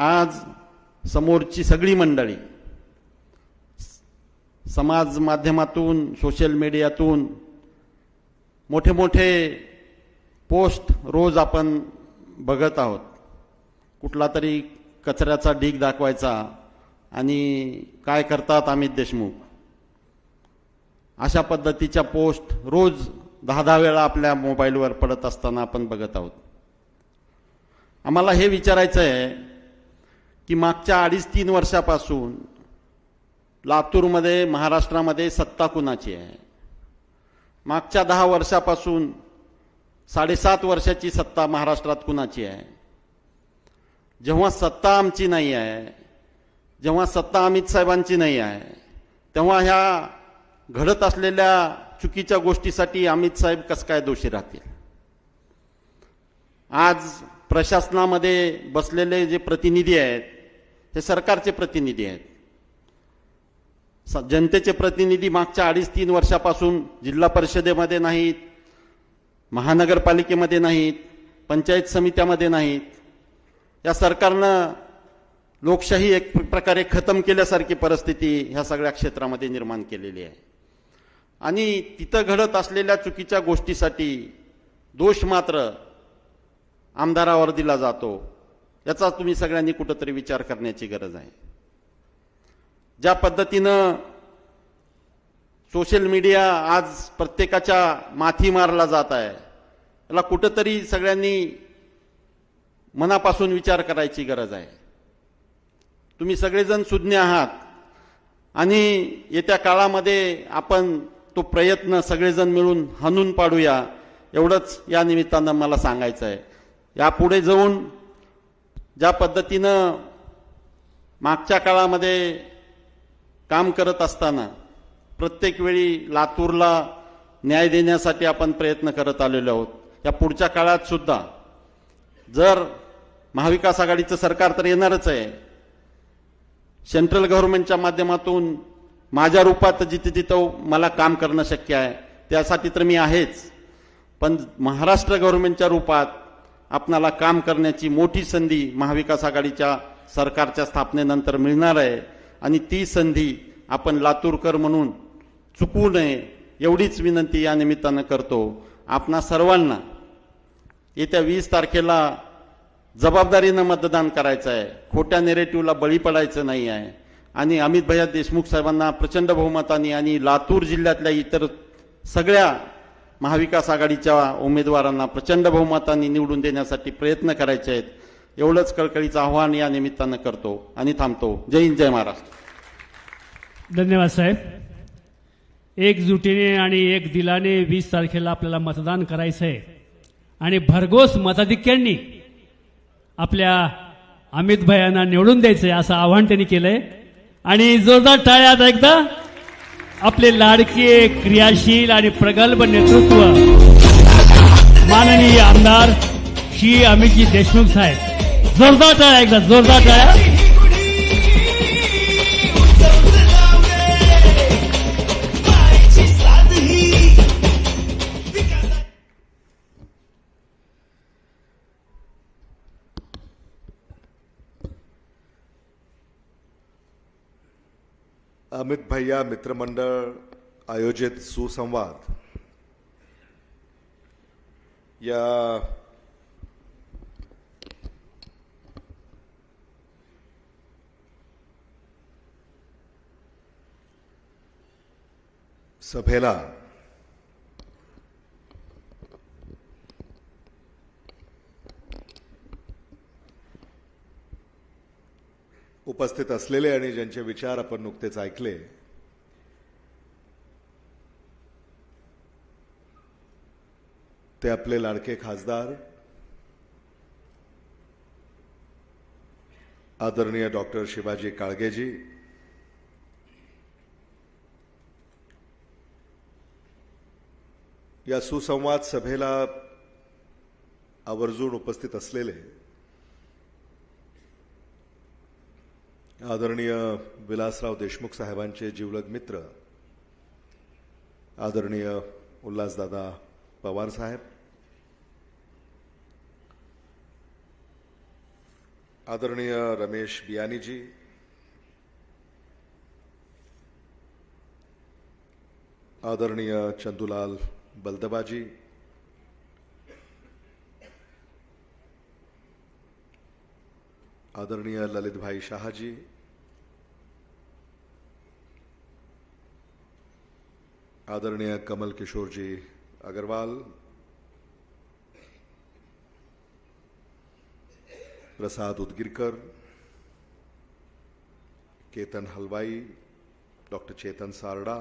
आज समोरची सगळी मंडळी समाज माध्यमातून सोशल मीडियातून मोठे मोठे पोस्ट रोज आपण बघत आहोत. कुठला तरी कचऱ्याचा ढीग दाखवायचा आणि काय करतात अमित देशमुख. अशा पद्धतीच्या पोस्ट रोज दहा दहा वेळा आपल्या मोबाईलवर पडत असताना आपण बघत आहोत. आम्हाला हे विचारायचं आहे की मागच्या अडीच तीन वर्षापासून लातूरमध्ये महाराष्ट्रामध्ये सत्ता कुणाची आहे? मागच्या दहा वर्षापासून साडेसात वर्षाची सत्ता महाराष्ट्रात कुणाची आहे? जेव्हा सत्ता आमची नाही आहे जेव्हा सत्ता अमित साहेबांची नाही आहे तेव्हा ह्या घडत असलेल्या चुकीच्या गोष्टीसाठी अमित साहेब कसं काय दोषी राहतील? आज प्रशासनामध्ये बसलेले जे प्रतिनिधी आहेत हे सरकारचे प्रतिनिधी आहेत. स- जनतेचे प्रतिनिधी मागच्या अडीच तीन वर्षापासून जिल्हा परिषदेमध्ये नाहीत महानगरपालिकेमध्ये नाहीत पंचायत समित्यामध्ये नाहीत. या सरकारनं लोकशाही एक प्रकारे खतम केल्यासारखी परिस्थिती ह्या सगळ्या क्षेत्रामध्ये निर्माण केलेली आहे. आणि तिथं घडत असलेल्या चुकीच्या गोष्टीसाठी दोष मात्र आमदारावर दिला जातो. याचा तुम्ही सगळ्यांनी कुठंतरी विचार करण्याची गरज आहे. ज्या पद्धतीनं सोशल मीडिया आज प्रत्येकाच्या माथी मारला जात आहे त्याला कुठंतरी सगळ्यांनी मनापासून विचार करायची गरज आहे. तुम्ही सगळेजण सुज्ञ आहात आणि येत्या काळामध्ये आपण तो प्रयत्न सगळेजण मिळून हाणून पाडूया एवढंच या निमित्तानं मला सांगायचं आहे यापुढे जाऊन ज्या पद्धतीनं मागच्या काळामध्ये काम करत असताना प्रत्येक वेळी लातूरला न्याय देण्यासाठी आपण प्रयत्न करत आलेलो आहोत. या पुढच्या काळात सुद्धा जर महाविकास आघाडीचं सरकार तर येणारच आहे. सेंट्रल गव्हर्नमेंटच्या माध्यमातून माझ्या रूपात जिथे तिथं मला काम करणं शक्य आहे. त्यासाठी तर मी आहेच. पण महाराष्ट्र गव्हर्नमेंटच्या रूपात आपणाला काम करण्याची मोठी संधी महाविकास आघाडीच्या सरकारच्या स्थापनेनंतर मिळणार आहे. आणि ती संधी आपण लातूरकर म्हणून चुकू नये एवढीच विनंती या निमित्तानं करतो. आपणा सर्वांना येत्या वीस तारखेला जबाबदारीनं मतदान करायचं आहे. खोट्या नेरेटिव्हला बळी पडायचं नाही आहे. आणि अमित भैया देशमुख साहेबांना प्रचंड बहुमताने आणि लातूर जिल्ह्यातल्या इतर सगळ्या महाविकास आघाडीच्या उमेदवारांना प्रचंड बहुमताने निवडून देण्यासाठी प्रयत्न करायचे आहेत एवढंच कळकळीचं आव्हान या निमित्तानं करतो आणि थांबतो. जय हिंद जय महाराष्ट्र. धन्यवाद साहेब. एकजुटीने आणि एक दिलाने वीस तारखेला आपल्याला मतदान करायचं आहे. आणि भरघोस मताधिक्यांनी आपल्या अमित भयांना निवडून द्यायचंय असं आव्हान त्यांनी केलंय. आणि जोरदार टाळ्या आता एकदा. आपले लाडके क्रियाशील आणि प्रगल्भ नेतृत्व माननीय आमदार श्री अमितजी देशमुख साहेब. जोरदार टाळ्या एकदा जोरदार टाळ्या. अमित भैया मित्रमंडळ आयोजित सुसंवाद. या सभेला उपस्थित असलेले आणि ज्यांचे विचार आपण नुकतेच ऐकले ते आपले लाडके खासदार आदरणीय डॉक्टर शिवाजी काळगेजी या सुसंवाद सभेला आवर्जून उपस्थित असलेले आदरणीय विलासराव देशमुख साहेबांचे जीवलग मित्र आदरणीय उल्हासदादा पवार साहेब आदरणीय रमेश बियानीजी आदरणीय चंदुलाल बलदबाजी आदरणीय ललितभाई शहाजी। आदरणीय Kamal Kishore ji Agarwal. Prasad Udgirkar. Ketan Halwai, doctor Chetan Sarda.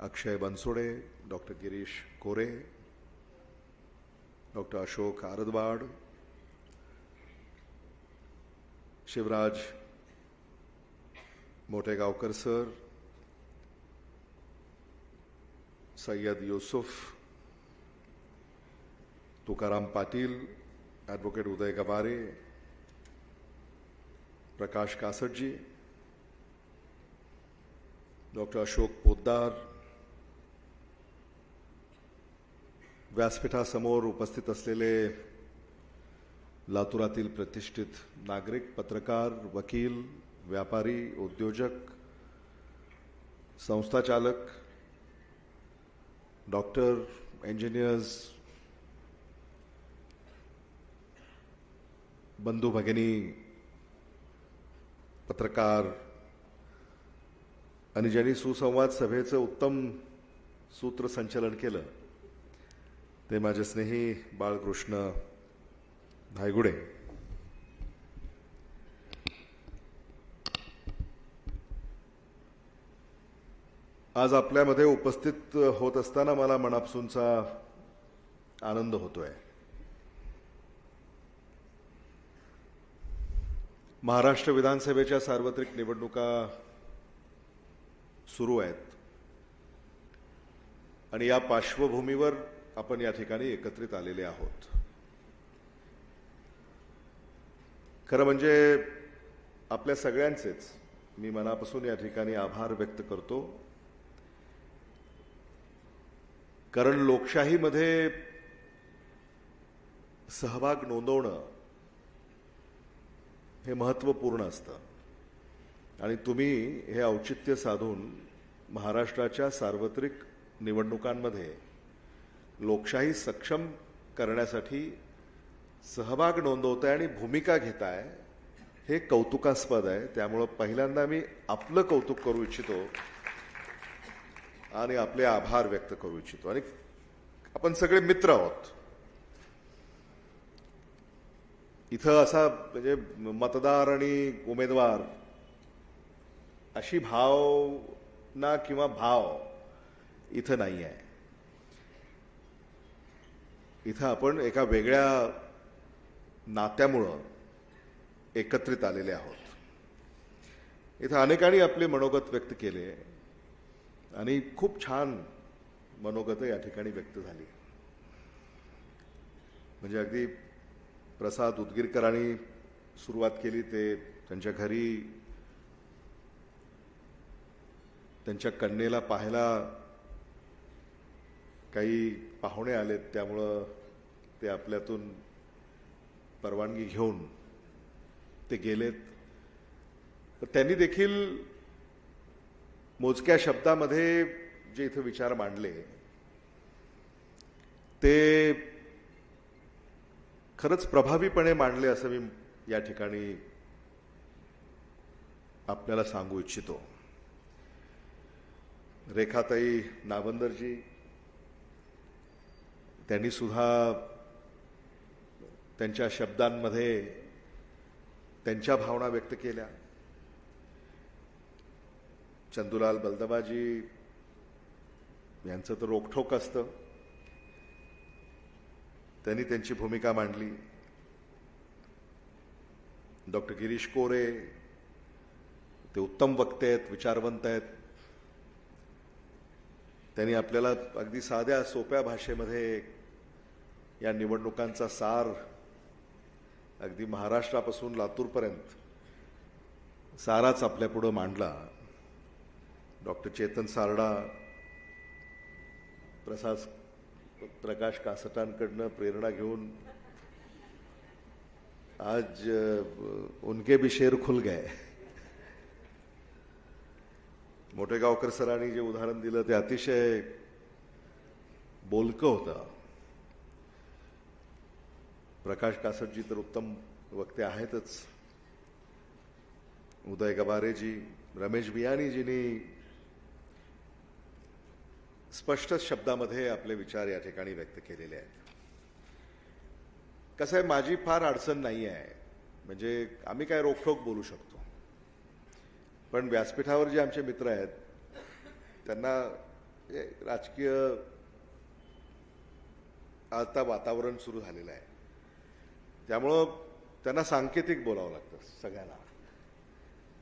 Akshay Bansode doctor Girish Kore. Doctor Ashok Ardwad. Shivraj Motegaonkar sir Sayyad Yusuf, Tukaram Patil, advocate Uday Gaware, Prakash Kasatji doctor Ashok Poddar, व्यासपीठासमोर उपस्थित असलेले लातूरातील प्रतिष्ठित नागरिक पत्रकार वकील व्यापारी उद्योजक संस्थाचालक doctor engineers बंधू भगिनी पत्रकार आणि ज्यांनी सुसंवाद सभेचं उत्तम सूत्रसंचलन केलं ते माझे स्नेही बाळकृष्ण धायगुडे आज आपल्यामध्ये उपस्थित होत असताना मला मनापासूनचा आनंद होतोय. महाराष्ट्र विधानसभेच्या सार्वत्रिक निवडणुका सुरू आहेत. आणि या पार्श्वभूमीवर आपण या ठिकाणी एकत्रित आलेले आहोत. खरं म्हणजे आपल्या सगळ्यांचेच मी मनापासून या ठिकाणी आभार व्यक्त करतो. कारण लोकशाहीमध्ये सहभाग नोंदवणं हे महत्त्वपूर्ण असतं. आणि तुम्ही हे औचित्य साधून महाराष्ट्राच्या सार्वत्रिक निवडणुकांमध्ये लोकशाही सक्षम करण्यासाठी सहभाग नोंदवताय आणि भूमिका घेताय हे कौतुकास्पद आहे. त्यामुळं पहिल्यांदा मी आपलं कौतुक करू इच्छितो आणि आपले आभार व्यक्त करू इच्छितो. आणि आपण सगळे मित्र आहोत. इथं असा म्हणजे मतदार आणि उमेदवार अशी भावना किंवा भाव इथं नाही आहे इथं आपण एका वेगळ्या नात्यामुळं एकत्रित आलेले आहोत. इथं अनेकांनी आपले मनोगत व्यक्त केले आणि खूप छान मनोगत या ठिकाणी व्यक्त झाली. म्हणजे अगदी प्रसाद उदगीरकरांनी सुरुवात केली ते त्यांच्या घरी त्यांच्या कन्येला पाहायला काही पाहुणे आलेत त्यामुळं ते आपल्यातून परवानगी घेऊन ते गेलेत. तर त्यांनी देखील मोजक्या शब्दामध्ये जे इथं विचार मांडले ते खरंच प्रभावीपणे मांडले असं मी या ठिकाणी आपल्याला सांगू इच्छितो. रेखाताई नावंदरजी त्यांनी सुद्धा त्यांच्या शब्दांमध्ये त्यांच्या भावना व्यक्त केल्या. चंदुलाल बलदबाजी यांचं तर रोखठोक असतं. त्यांनी त्यांची भूमिका मांडली. डॉक्टर गिरीश कोरे ते उत्तम वक्ते आहेत विचारवंत आहेत. त्यांनी आपल्याला अगदी साध्या सोप्या भाषेमध्ये या निवडणुकांचा सार अगदी महाराष्ट्रापासून लातूरपर्यंत साराच आपल्यापुढं मांडला. डॉक्टर चेतन सारडा प्रसाद प्रकाश कासटांकडनं प्रेरणा घेऊन आज उनके भी शेर खुल गए. मोठेगावकर सरांनी जे उदाहरण दिलं ते अतिशय बोलकं होतं. प्रकाश कासटजी तर उत्तम वक्ते आहेतच. उदय गबारेजी रमेश बियाणीजींनी स्पष्ट शब्दामध्ये आपले विचार या ठिकाणी व्यक्त केलेले आहेत. कसं आहे माझी फार अडचण नाही आहे. म्हणजे आम्ही काय रोखोक बोलू शकतो. पण व्यासपीठावर जे आमचे मित्र आहेत त्यांना राजकीय आता वातावरण सुरू झालेलं आहे. त्यामुळं त्यांना सांकेतिक बोलावं लागतं सगळ्यांना.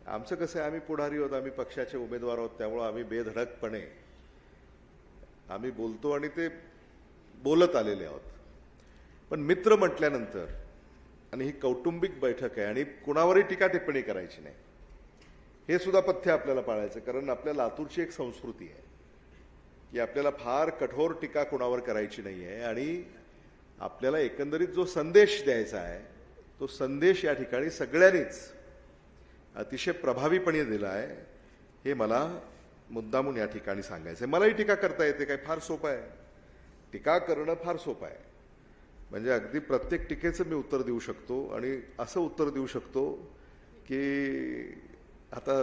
आमचं कसं आहे आम्ही पुढारी आहोत आम्ही पक्षाचे उमेदवार आहोत त्यामुळं आम्ही बेधडकपणे आम्ही बोलतो आणि ते बोलत आलेले आहोत. पण मित्र म्हटल्यानंतर आणि ही कौटुंबिक बैठक आहे आणि कुणावरही टीका टिप्पणी करायची नाही. हे सुद्धा पथ्य आपल्याला पाळायचं कारण आपल्या लातूरची एक संस्कृती आहे की आपल्याला फार कठोर टीका कुणावर करायची नाही आहे आणि आपल्याला एकंदरीत जो संदेश द्यायचा आहे तो संदेश या ठिकाणी सगळ्यांनीच अतिशय प्रभावीपणे दिला आहे. हे मला मुद्दामून या ठिकाणी सांगायचं आहे मलाही टीका करता येते काय फार सोपं आहे. टीका करणं फार सोपं आहे. म्हणजे अगदी प्रत्येक टीकेचं मी उत्तर देऊ शकतो आणि असं उत्तर देऊ शकतो की आता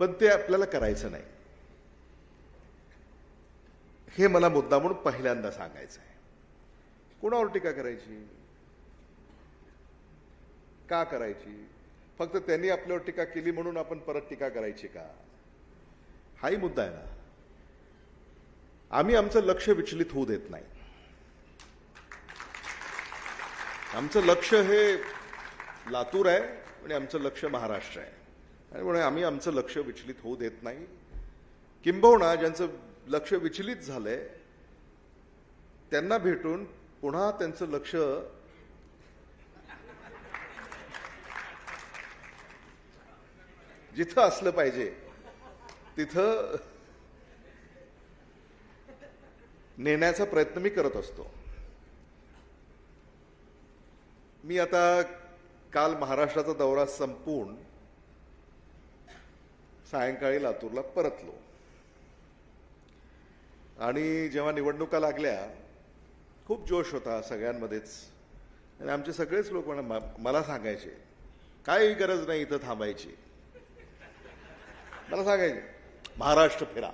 पण ते आपल्याला करायचं नाही. हे मला मुद्दा म्हणून पहिल्यांदा सांगायचं आहे. कोणावर टीका करायची? का करायची? फक्त त्यांनी आपल्यावर टीका केली म्हणून आपण परत टीका करायची का? हाही मुद्दा आहे ना. आम्ही आमचं लक्ष विचलित होऊ देत नाही. आमचं लक्ष हे लातूर आहे आणि आमचं लक्ष महाराष्ट्र आहे. आणि म्हणून आम्ही आमचं लक्ष विचलित होऊ देत नाही. किंबहुना ज्यांचं लक्ष विचलित झालंय त्यांना भेटून पुन्हा त्यांचं लक्ष जिथं असलं पाहिजे तिथं नेण्याचा प्रयत्न मी करत असतो. मी आता काल महाराष्ट्राचा दौरा संपवून सायंकाळी लातूरला परतलो. आणि जेव्हा निवडणुका लागल्या खूप जोश होता सगळ्यांमध्येच. आणि आमचे सगळेच लोक म्हणा "मा- मला सांगायचे. काही गरज नाही इथं थांबायची. मला सांगायचे महाराष्ट्र फिरा.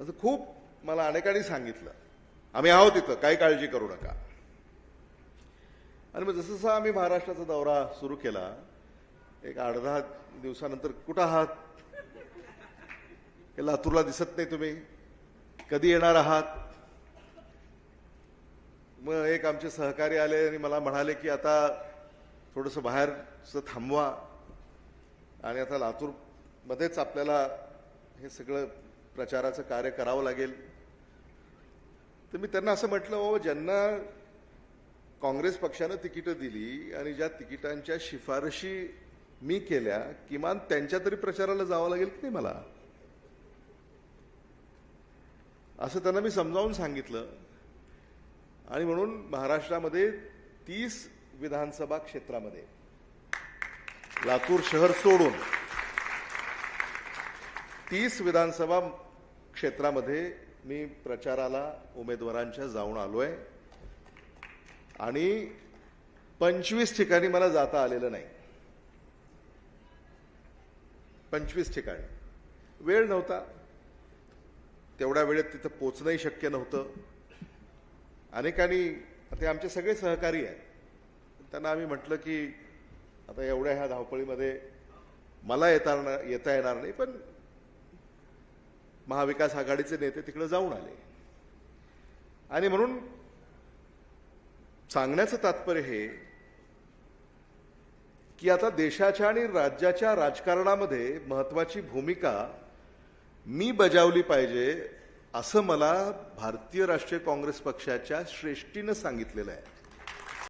असं खूप मला अनेकांनी सांगितलं. आम्ही आहोत इथं काही काळजी करू नका. आणि मग जसं जसं आम्ही महाराष्ट्राचा दौरा सुरू केला एक अर्धा दिवसानंतर कुठं आहात? हे लातूरला दिसत नाही तुम्ही. कधी येणार आहात? मग एक आमचे सहकारी आले आणि मला म्हणाले की आता थोडंसं बाहेरचं थांबवा. आणि आता लातूरमध्येच आपल्याला हे सगळं प्रचाराचं कार्य करावं लागेल. तर मी त्यांना असं म्हटलं बाबा ज्यांना काँग्रेस पक्षानं तिकीटं दिली आणि ज्या तिकिटांच्या शिफारशी मी केल्या किमान त्यांच्या तरी प्रचाराला जावं लागेल की नाही मला? असं त्यांना मी समजावून सांगितलं. आणि म्हणून महाराष्ट्रामध्ये तीस विधानसभा क्षेत्रामध्ये लातूर शहर सोडून तीस विधानसभा क्षेत्रामध्ये मी प्रचाराला उमेदवारांच्या जाऊन आलोय. आणि पंचवीस ठिकाणी मला जाता आलेलं नाही. पंचवीस ठिकाणी. वेळ नव्हता. तेवढ्या वेळेत तिथं पोचणंही शक्य नव्हतं. अनेकांनी ते आमचे सगळे सहकारी आहेत. त्यांना आम्ही म्हटलं की आता एवढ्या ह्या धावपळीमध्ये मला येता येता येणार नाही पण महाविकास आघाडीचे नेते तिकडे जाऊन आले. आणि म्हणून सांगण्याचं तात्पर्य हे की आता देशाच्या आणि राज्याच्या राजकारणामध्ये महत्वाची भूमिका मी बजावली पाहिजे असं मला भारतीय राष्ट्रीय काँग्रेस पक्षाच्या श्रेष्ठीनं सांगितलेलं आहे.